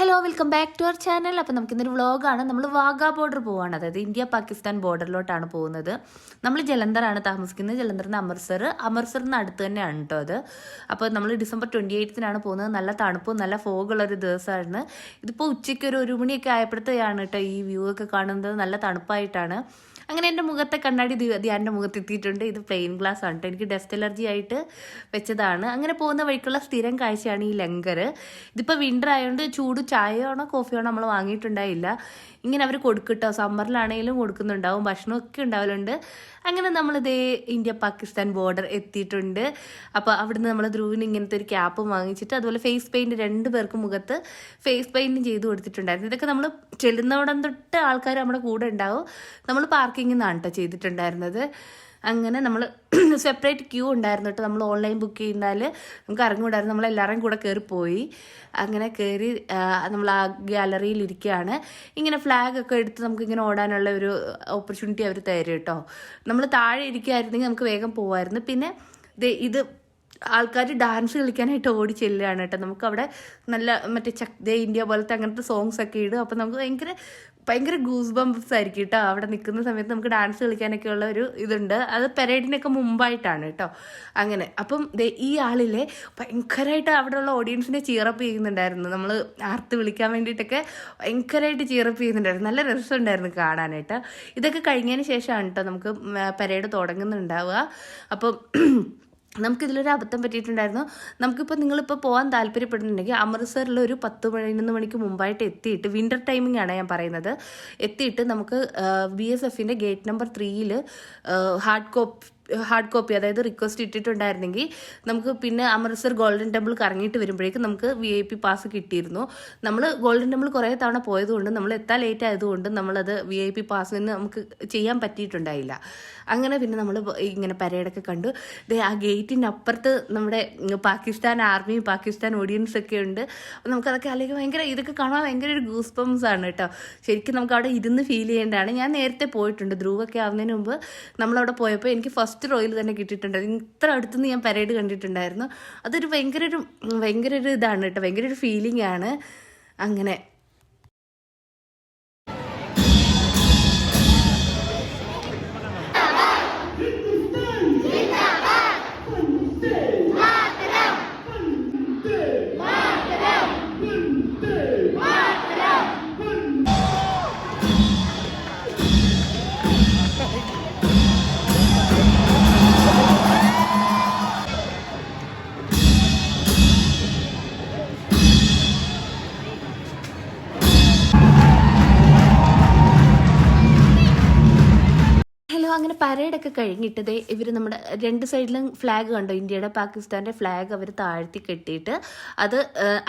Hello welcome back to our channel അപ്പോൾ നമുക്കിന്നൊരു വ്ളോഗാണ് നമ്മൾ വാഗാ ബോർഡർ പോവാണ്. അതായത് ഇന്ത്യ പാകിസ്ഥാൻ ബോർഡറിലോട്ടാണ് പോകുന്നത്. നമ്മൾ ജലന്ധറാണ് താമസിക്കുന്നത്. ജലന്ധറിന് അമൃത്സർ. അമൃത്സറിന് അടുത്ത് തന്നെയാണ് കേട്ടോ അത്. അപ്പോൾ നമ്മൾ ഡിസംബർ ട്വന്റി എയ്റ്റ്ത്തിനാണ് പോകുന്നത്. നല്ല തണുപ്പും നല്ല ഫോഗുള്ളൊരു ദിവസമാണ് ഇതിപ്പോൾ ഉച്ചയ്ക്ക് ഒരു ഒരു മണിയൊക്കെ ആയപ്പോഴത്തെയാണ് കേട്ടോ ഈ വ്യൂ ഒക്കെ കാണുന്നത്. നല്ല തണുപ്പായിട്ടാണ്. അങ്ങനെ എന്റെ മുഖത്തെ കണ്ണാടി ധ്യാന്റെ മുഖത്ത് എത്തിയിട്ടുണ്ട് ഇത് പ്ലെയിൻ ഗ്ലാസ് ആണ് കേട്ടോ എനിക്ക് ഡസ്റ്റ് അലർജി ആയിട്ട് വെച്ചതാണ്. അങ്ങനെ പോകുന്ന വഴിക്കുള്ള സ്ഥിരം കാഴ്ചയാണ് ഈ ലങ്കർ. ഇതിപ്പോൾ വിന്റർ ആയതുകൊണ്ട് ചൂട് ചായയാണോ കോഫിയാണോ നമ്മൾ വാങ്ങിയിട്ടുണ്ടായില്ല. ഇങ്ങനെ അവർ കൊടുക്കട്ടോ സമ്മറിലാണെങ്കിലും കൊടുക്കുന്നുണ്ടാവും. ഭക്ഷണമൊക്കെ ഉണ്ടാവലുണ്ട്. അങ്ങനെ നമ്മൾ ഇന്ത്യ പാകിസ്ഥാൻ ബോർഡർ എത്തിയിട്ടുണ്ട്. അപ്പോൾ അവിടുന്ന് നമ്മൾ ധ്രുവിന് ഇങ്ങനത്തെ ഒരു ക്യാപ്പ് വാങ്ങിച്ചിട്ട് അതുപോലെ ഫേസ് പെയിന്റ് രണ്ട് പേർക്ക് മുഖത്ത് ഫേസ് പെയിന്റും ചെയ്ത് കൊടുത്തിട്ടുണ്ടായിരുന്നു. ഇതൊക്കെ നമ്മൾ ചെല്ലുന്നവിടം തൊട്ട് ആൾക്കാർ നമ്മുടെ കൂടെ ഉണ്ടാവും. നമ്മൾ പാർക്കിങ്ങിൽ എന്നാണ് കേട്ടോ ചെയ്തിട്ടുണ്ടായിരുന്നത്. അങ്ങനെ നമ്മൾ സെപ്പറേറ്റ് ക്യൂ ഉണ്ടായിരുന്നു കേട്ടോ നമ്മൾ ഓൺലൈൻ ബുക്ക് ചെയ്യുന്നാൽ നമുക്ക് ഇറങ്ങിവിടായിരുന്നു നമ്മൾ എല്ലാവരും കൂടെ കയറിപ്പോയി പോയി അങ്ങനെ കയറി നമ്മൾ ആ ഗാലറിയിൽ ഇരിക്കുകയാണ് ഇങ്ങനെ ഫ്ലാഗ് ഒക്കെ എടുത്ത് നമുക്ക് ഇങ്ങനെ ഓടാനുള്ള ഒരു ഓപ്പർച്യൂണിറ്റി അവർ തരും കേട്ടോ നമ്മൾ താഴെ ഇരിക്കുകയായിരുന്നെങ്കിൽ നമുക്ക് വേഗം പോകുമായിരുന്നു പിന്നെ ഇത് ആൾക്കാർ ഡാൻസ് കളിക്കാനായിട്ട് ഓടി ചെല്ലുകയാണ് കേട്ടോ. നമുക്ക് അവിടെ നല്ല മറ്റേ ചക് ദേ ഇന്ത്യ പോലത്തെ അങ്ങനത്തെ സോങ്സ് ഒക്കെ ഇടും. അപ്പം നമുക്ക് ഭയങ്കര ഭയങ്കര ഗൂസ് ബംപ്സ് ആയിരിക്കും കേട്ടോ. അവിടെ നിൽക്കുന്ന സമയത്ത് നമുക്ക് ഡാൻസ് കളിക്കാനൊക്കെ ഉള്ള ഒരു ഇതുണ്ട്. അത് പെരേഡിനൊക്കെ മുമ്പായിട്ടാണ് കേട്ടോ. അങ്ങനെ. അപ്പം ഈ ആളിലെ ഭയങ്കരമായിട്ട് അവിടെയുള്ള ഓഡിയൻസിനെ ചീറപ്പ് ചെയ്യുന്നുണ്ടായിരുന്നു. നമ്മൾ ആർത്ത് വിളിക്കാൻ വേണ്ടിയിട്ടൊക്കെ ഭയങ്കരമായിട്ട് ചീറപ്പ് ചെയ്യുന്നുണ്ടായിരുന്നു. നല്ല രസമുണ്ടായിരുന്നു കാണാനായിട്ട്. ഇതൊക്കെ കഴിഞ്ഞതിന് ശേഷമാണ് കേട്ടോ നമുക്ക് പരേഡ് തുടങ്ങുന്നുണ്ടാവുക. അപ്പം നമുക്കിതിലൊരു അബദ്ധം പറ്റിയിട്ടുണ്ടായിരുന്നു. നമുക്കിപ്പോൾ നിങ്ങളിപ്പോൾ പോകാൻ താല്പര്യപ്പെടുന്നുണ്ടെങ്കിൽ അമൃത്സറിൽ ഒരു പത്ത് പതിനൊന്ന് മണിക്ക് മുമ്പായിട്ട് എത്തിയിട്ട് വിന്റർ ടൈമിംഗ് ആണ് ഞാൻ പറയുന്നത്. എത്തിയിട്ട് നമുക്ക് ബി എസ് എഫിന്റെ ഗേറ്റ് നമ്പർ ത്രീയിൽ ഹാർഡ് കോപ്പി ഹാർഡ് കോപ്പി അതായത് റിക്വസ്റ്റ് ഇട്ടിട്ടുണ്ടായിരുന്നെങ്കിൽ നമുക്ക് പിന്നെ അമൃത്സർ ഗോൾഡൻ ടെമ്പിൾ കറങ്ങിയിട്ട് വരുമ്പോഴേക്കും നമുക്ക് വി ഐ പി പാസ് കിട്ടിയിരുന്നു. നമ്മൾ ഗോൾഡൻ ടെമ്പിൾ കുറേ തവണ പോയതുകൊണ്ട് നമ്മൾ എത്താൻ ലേറ്റ് ആയതുകൊണ്ട് നമ്മളത് വി ഐ പി പാസിന് നമുക്ക് ചെയ്യാൻ പറ്റിയിട്ടുണ്ടായില്ല. അങ്ങനെ പിന്നെ നമ്മൾ ഇങ്ങനെ പരേഡൊക്കെ കണ്ടു. ദേ ആ ഗേറ്റിന്റെ അപ്പുറത്ത് നമ്മുടെ പാകിസ്ഥാൻ ആർമി പാകിസ്ഥാൻ ഓഡിയൻസ് ഒക്കെ ഉണ്ട്. നമുക്കതൊക്കെ അല്ലെങ്കിൽ ഭയങ്കര ഇതൊക്കെ കാണാൻ ഭയങ്കര ഒരു ഗൂസ് പംസ് ആണ് കേട്ടോ. ശരിക്കും നമുക്ക് അവിടെ ഇരുന്ന് ഫീൽ ചെയ്യേണ്ടതാണ്. ഞാൻ നേരത്തെ പോയിട്ടുണ്ട്. ധ്രുവൊക്കെ ആവുന്നതിന് മുമ്പ് നമ്മളവിടെ പോയപ്പോൾ എനിക്ക് ഫസ്റ്റ് റോയിൽ തന്നെ കിട്ടിയിട്ടുണ്ടായിരുന്നു. ഇത്ര അടുത്തുനിന്ന് ഞാൻ പരേഡ് കണ്ടിട്ടുണ്ടായിരുന്നു. അതൊരു ഭയങ്കര ഒരു ഭയങ്കര ഒരു ഇതാണ് കേട്ടോ. ഭയങ്കര ഒരു ഫീലിംഗ് ആണ്. അങ്ങനെ. പരേഡൊക്കെ കഴിഞ്ഞിട്ടതേ ഇവർ നമ്മുടെ രണ്ട് സൈഡിലും ഫ്ലാഗ് കണ്ടോ? ഇന്ത്യയുടെ പാകിസ്ഥാന്റെ ഫ്ലാഗ് അവർ താഴ്ത്തി കെട്ടിയിട്ട് അത്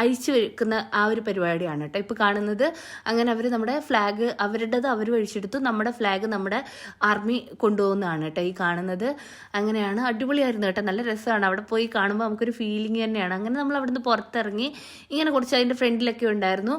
അഴിച്ചു വെക്കുന്ന ആ ഒരു പരിപാടിയാണ് കേട്ടോ. ഇപ്പോൾ കാണുന്നത് അങ്ങനെ അവർ നമ്മുടെ ഫ്ലാഗ് അവരുടേത് അവർ ഒഴിച്ചെടുത്തു. നമ്മുടെ ഫ്ലാഗ് നമ്മുടെ ആർമി കൊണ്ടുപോകുന്നതാണ് കേട്ടോ ഈ കാണുന്നത്. അങ്ങനെയാണ് അടിപൊളിയായിരുന്നു കേട്ടോ. നല്ല രസമാണ്. അവിടെ പോയി കാണുമ്പോൾ നമുക്കൊരു ഫീലിംഗ് തന്നെയാണ്. അങ്ങനെ നമ്മൾ അവിടുന്ന് പുറത്തിറങ്ങി ഇങ്ങനെ കുറച്ച് അതിന്റെ ഫ്രണ്ടിലൊക്കെ ഉണ്ടായിരുന്നു.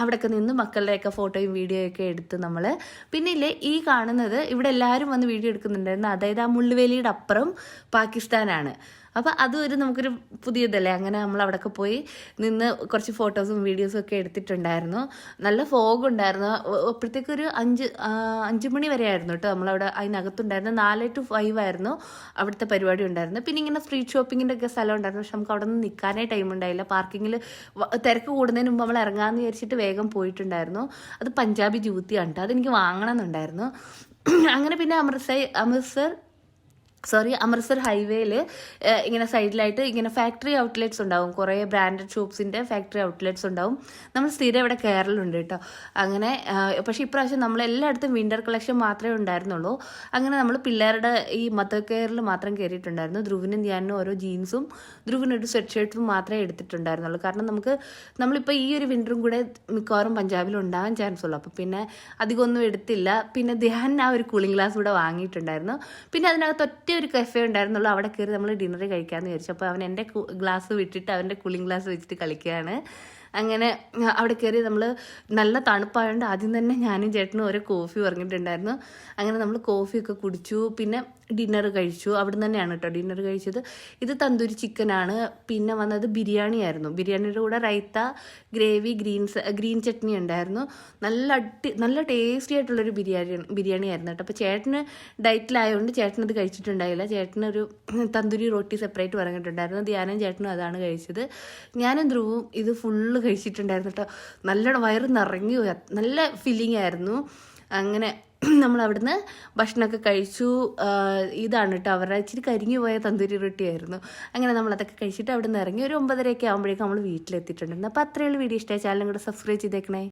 അവിടെയൊക്കെ നിന്ന് മക്കളുടെയൊക്കെ ഫോട്ടോയും വീഡിയോയും ഒക്കെ എടുത്ത് നമ്മൾ പിന്നെ ഇല്ലേ ഈ കാണുന്നത് ഇവിടെ എല്ലാവരും വന്ന് വീഡിയോ എടുക്കുന്നുണ്ടായിരുന്നു. അതായത് ആ മുള്ളുവേലിയുടെ അപ്പുറം പാകിസ്ഥാനാണ്. അപ്പോൾ അതും ഒരു നമുക്കൊരു പുതിയതല്ലേ? അങ്ങനെ നമ്മൾ അവിടെയൊക്കെ പോയി നിന്ന് കുറച്ച് ഫോട്ടോസും വീഡിയോസും ഒക്കെ എടുത്തിട്ടുണ്ടായിരുന്നു. നല്ല ഫോഗ് ഉണ്ടായിരുന്നു. അപ്പോഴത്തേക്ക് ഒരു അഞ്ച് അഞ്ച് മണി വരെ ആയിരുന്നു കേട്ടോ നമ്മളവിടെ അതിനകത്തുണ്ടായിരുന്നു നാല് ടു ഫൈവ് ആയിരുന്നു അവിടുത്തെ പരിപാടി ഉണ്ടായിരുന്നു പിന്നെ ഇങ്ങനെ സ്ട്രീറ്റ് ഷോപ്പിങ്ങിന്റെ ഒക്കെ സ്ഥലം ഉണ്ടായിരുന്നു. പക്ഷെ നമുക്ക് അവിടെ നിന്ന് നിൽക്കാനേ ടൈം ഉണ്ടായില്ല പാർക്കിങ്ങിൽ തിരക്ക് കൂടുന്നതിന് മുമ്പ് നമ്മൾ ഇറങ്ങാമെന്ന് വിചാരിച്ചിട്ട് വേഗം പോയിട്ടുണ്ടായിരുന്നു. അത് പഞ്ചാബി ജൂത്തിയാണ് കേട്ടോ. അതെനിക്ക് വാങ്ങണമെന്നുണ്ടായിരുന്നു അങ്ങനെ പിന്നെ അമൃത്സർ അമൃത്സർ സോറി അമൃത്സർ ഹൈവേയിൽ ഇങ്ങനെ സൈഡിലായിട്ട് ഇങ്ങനെ ഫാക്ടറി ഔട്ട്ലെറ്റ്സ് ഉണ്ടാവും. കുറേ ബ്രാൻഡഡ് ഷോപ്സിന്റെ ഫാക്ടറി ഔട്ട്ലെറ്റ്സ് ഉണ്ടാവും. നമ്മൾ സ്ഥിരം ഇവിടെ കേരളമുണ്ട് കേട്ടോ. അങ്ങനെ പക്ഷേ ഇപ്രാവശ്യം നമ്മൾ എല്ലായിടത്തും വിന്റർ കളക്ഷൻ മാത്രമേ ഉണ്ടായിരുന്നുള്ളൂ. അങ്ങനെ നമ്മൾ പിള്ളേരുടെ ഈ മദർ കെയറിൽ മാത്രം കയറിയിട്ടുണ്ടായിരുന്നു ധ്രുവിനും ഞാനും ഓരോ ജീൻസും ധ്രുവിന് ഒരു സ്വെറ്റ് ഷർട്ടും മാത്രമേ എടുത്തിട്ടുണ്ടായിരുന്നുള്ളൂ. കാരണം നമുക്ക് നമ്മളിപ്പോൾ ഈ ഒരു വിന്ററും കൂടെ മിക്കവാറും പഞ്ചാബിൽ ഉണ്ടാകാൻ ചാൻസ് ഉള്ളൂ. അപ്പോൾ പിന്നെ അധികമൊന്നും എടുത്തില്ല. പിന്നെ ധ്യാൻ ആ ഒരു കൂളിംഗ് ഗ്ലാസ് കൂടെ വാങ്ങിയിട്ടുണ്ടായിരുന്നു. പിന്നെ അതിനകത്ത് ഒറ്റ ഒരു കഫേ ഉണ്ടായിരുന്നുള്ളൂ. അവിടെ കയറി നമ്മൾ ഡിന്നർ കഴിക്കാമെന്ന് വിചാരിച്ചു. അപ്പോൾ അവൻ എന്റെ ഗ്ലാസ് വിട്ടിട്ട് അവന്റെ കൂളിംഗ് ഗ്ലാസ് വെച്ചിട്ട് കളിക്കുകയാണ്. അങ്ങനെ അവിടെ കയറി നമ്മൾ നല്ല തണുപ്പായതുകൊണ്ട് ആദ്യം തന്നെ ഞാനും ചേട്ടനും ഓരോ കോഫി പറഞ്ഞിട്ടുണ്ടായിരുന്നു. അങ്ങനെ നമ്മൾ കോഫിയൊക്കെ കുടിച്ചു. പിന്നെ ഡിന്നർ കഴിച്ചു. അവിടെ തന്നെയാണ് കേട്ടോ ഡിന്നർ കഴിച്ചത്. ഇത് തന്തൂരി ചിക്കനാണ് പിന്നെ വന്നത് ബിരിയാണി ആയിരുന്നു. ബിരിയാണിയുടെ കൂടെ raita gravy greens green chutney ഉണ്ടായിരുന്നു. നല്ല അടി നല്ല ടേസ്റ്റി ആയിട്ടുള്ളൊരു ബിരിയാണി ബിരിയാണി ആയിരുന്നു കേട്ടോ അപ്പോൾ ചേട്ടന് ഡയറ്റിലായതുകൊണ്ട് ചേട്ടനത് കഴിച്ചിട്ടുണ്ടായില്ല. ചേട്ടനൊരു തന്തൂരി റൊട്ടി സെപ്പറേറ്റ് പറഞ്ഞിട്ടുണ്ടായിരുന്നു. ധ്യാനം ചേട്ടനും അതാണ് കഴിച്ചത്. ഞാനും ധ്രുവും ഇത് ഫുള്ള് കഴിച്ചിട്ടുണ്ടായിരുന്നു കേട്ടോ നല്ലോണം വയറ് നിറഞ്ഞു നല്ല ഫീലിംഗ് ആയിരുന്നു. അങ്ങനെ നമ്മൾ അവിടുന്ന് ഭക്ഷണമൊക്കെ കഴിച്ചു. ഇതാണ് കേട്ടോ അവരുടെ ഇച്ചിരി കരിഞ്ഞു പോയ തന്തൂരി റൊട്ടി ആയിരുന്നു. അങ്ങനെ നമ്മൾ അതൊക്കെ കഴിച്ചിട്ട് അവിടെ നിന്ന് ഇറങ്ങി ഒരു ഒമ്പതരയൊക്കെ ആകുമ്പോഴേക്കും നമ്മൾ വീട്ടിലെത്തിയിട്ടുണ്ടായിരുന്നു. അപ്പോൾ അത്രയുള്ള വീഡിയോ ഇഷ്ടമായ. ചാനലും കൂടെ സബ്സ്ക്രൈബ് ചെയ്തേക്കണേ.